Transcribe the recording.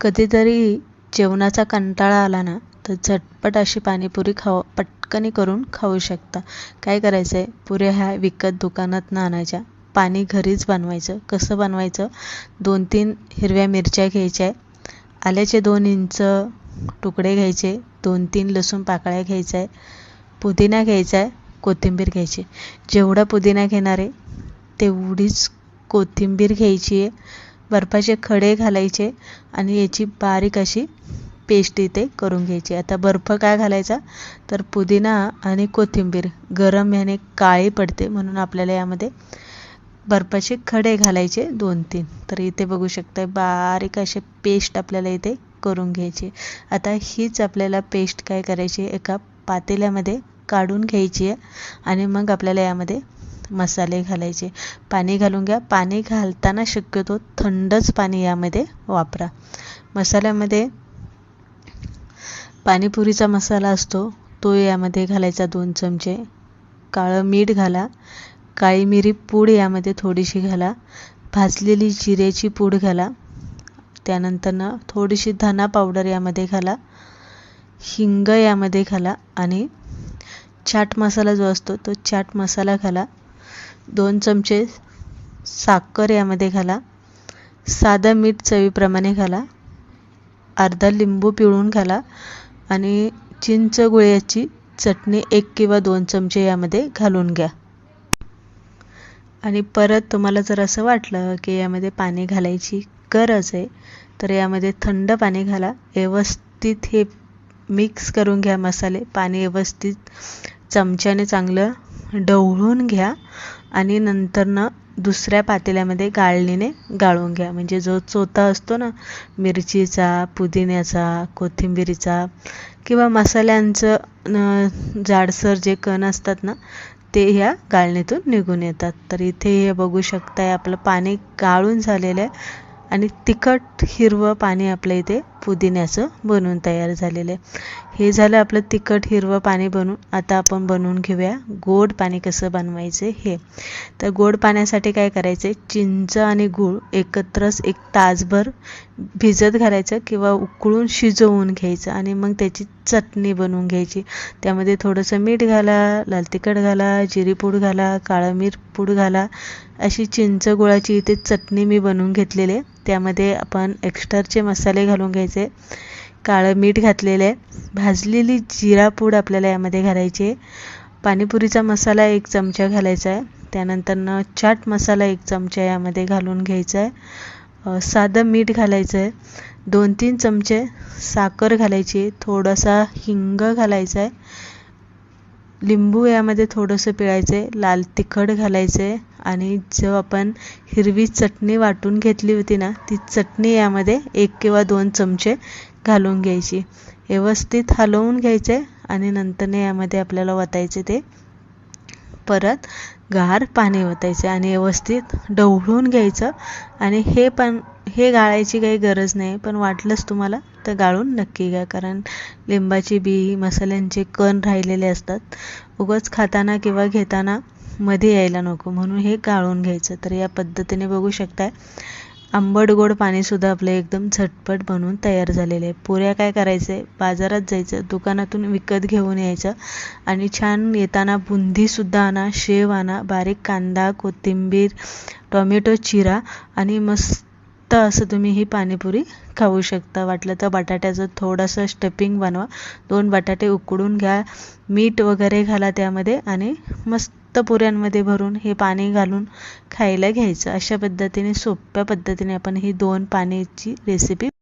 कधीतरी जेवणाचा कंटाळा आला ना तर झटपट अशी पाणीपुरी खाऊ पटकन करून खाऊ शकता. काय करायचं आहे पुऱ्या ह्या विकत दुकानात न आणायच्या. पाणी घरीच बनवायचं. कसं बनवायचं? दोन तीन हिरव्या मिरच्या घ्यायच्या. आल्याचे दोन इंच तुकडे घ्यायचे. दोन तीन लसूण पाकळ्या घ्यायचा आहे पुदिना घ्यायचा. आहे कोथिंबीर घ्यायची. जेवढा पुदिना घेणार आहे तेवढीच कोथिंबीर घ्यायची. आहे बर्फाचे खडे घालायचे आणि याची बारीक अशी पेस्ट इथे करून घ्यायची. आता बर्फ काय घालायचा? तर पुदिना आणि कोथिंबीर गरम ह्याने काळी पडते म्हणून आपल्याला यामध्ये बर्फाचे खडे घालायचे दोन तीन. तर इथे बघू शकता बारीक असे पेस्ट आपल्याला इथे करून घ्यायची. आता हीच आपल्याला पेस्ट काय करायची एका पातेल्यामध्ये काढून घ्यायची आहे आणि मग आपल्याला यामध्ये मसाले घालायचे. पाणी घालून घ्या. पाणी घालताना शक्यतो थंडच पाणी यामध्ये वापरा. मसाल्यामध्ये पाणीपुरीचा मसाला असतो तो यामध्ये घालायचा दोन चमचे. काळं मीठ घाला. काळी मिरी पूड यामध्ये थोडीशी घाला. भाजलेली जिऱ्याची पूड घाला. त्यानंतरनं थोडीशी धना पावडर यामध्ये घाला. हिंग यामध्ये घाला. आणि चाट मसाला जो असतो तो चाट मसाला घाला. दोन चमचे साखर यामध्ये घाला. साधं मीठ चवीप्रमाणे घाला. अर्धा लिंबू पिळून घाला आणि चिंच गुळ्याची चटणी एक किंवा दोन चमचे यामध्ये घालून घ्या. आणि परत तुम्हाला जर असं वाटलं की यामध्ये पाणी घालायची गरज आहे तर यामध्ये थंड पाणी घाला. व्यवस्थित हे मिक्स करून घ्या मसाले. पाणी व्यवस्थित चमच्याने चांगलं ढवळून घ्या. आणि नंतरनं दुसऱ्या पातेल्यामध्ये गाळणीने गाळून घ्या. म्हणजे जो चोथा असतो ना मिरचीचा पुदिन्याचा कोथिंबीरीचा किंवा मसाल्यांचं जाडसर जे कण असतात ना ते ह्या गाळणीतून निघून येतात. तर इथे हे बघू शकताय आपलं पाणी गाळून झालेलं आहे आणि तिखट हिरवं पाणी आपल्या इथे पुदिन्याचं बनवून तयार झालेलं आहे. हे झालं आपलं तिखट हिरवं पाणी बनवून. आता आपण बनवून घेऊया गोड पाणी कसं बनवायचं हे. तर गोड पाण्यासाठी काय करायचं? आहे चिंच आणि गूळ एकत्रच एक तासभर भिजत घालायचं किंवा उकळून शिजवून घ्यायचं आणि मग त्याची चटणी बनवून घ्यायची. त्यामध्ये थोडंसं मीठ घाला लाल तिखट घाला जिरी पूड घाला काळं मीठ पूड घाला. अशी चिंच गुळाची इथे चटणी मी बनवून घेतलेली आहे. त्यामध्ये आपण एक्स्ट्राचे मसाले घालून घ्यायचे. काळं मीठ घातलेलं आहे. भाजलेली जिरा पूड आपल्याला यामध्ये घालायची आहे. पाणीपुरीचा मसाला एक चमचा घालायचा आहे. त्यानंतरनं चाट मसाला एक चमचा यामध्ये घालून घ्यायचा आहे. साधं मीठ घालायचं आहे. दोन तीन चमचे साखर घालायची थोडासा हिंग घालायचा आहे. लिंबू यामध्ये थोडंसं पिळायचं आहे. लाल तिखट घालायचं आहे. आणि जो आपण हिरवी चटणी वाटून घेतली होती ना ती चटणी यामध्ये एक किंवा दोन चमचे घालून घ्यायची. व्यवस्थित हलवून घ्यायचे आणि नंतरने यामध्ये आपल्याला वतायचे ते. परत गार पाणी ओतायचे आणि व्यवस्थित ढवळून घ्यायचं. आणि हे पण हे गाळायची काही गरज नाही पण वाटलंच तुम्हाला तर गाळून नक्की घ्या. कारण लिंबाची बी मसाल्यांचे कण राहिलेले असतात. उगाच खाताना किंवा घेताना मध्ये यायला नको. म्हणून हे गाळून घ्यायचं. तर या पद्धतीने बघू शकताय आंबट गोड पाणीसुद्धा आपलं एकदम झटपट बनवून तयार झालेलं आहे. पुऱ्या काय करायचंय बाजारात जायचं दुकानातून विकत घेऊन यायचं आणि छान येताना बुंदीसुद्धा आणा शेव आणा बारीक कांदा कोथिंबीर टोमॅटो चिरा आणि मस्त असं तुम्ही ही पाणीपुरी खाऊ शकता. वाटलं तर बटाट्याचं थोडंसं स्टपिंग बनवा. दोन बटाटे उकडून घ्या. मीठ वगैरे घाला त्यामध्ये आणि मस्त पुऱ्यांमध्ये भरून हे पाणी घालून खायला घ्यायचं. अशा पद्धतीने सोप्या पद्धतीने आपण ही दोन पाण्याची रेसिपी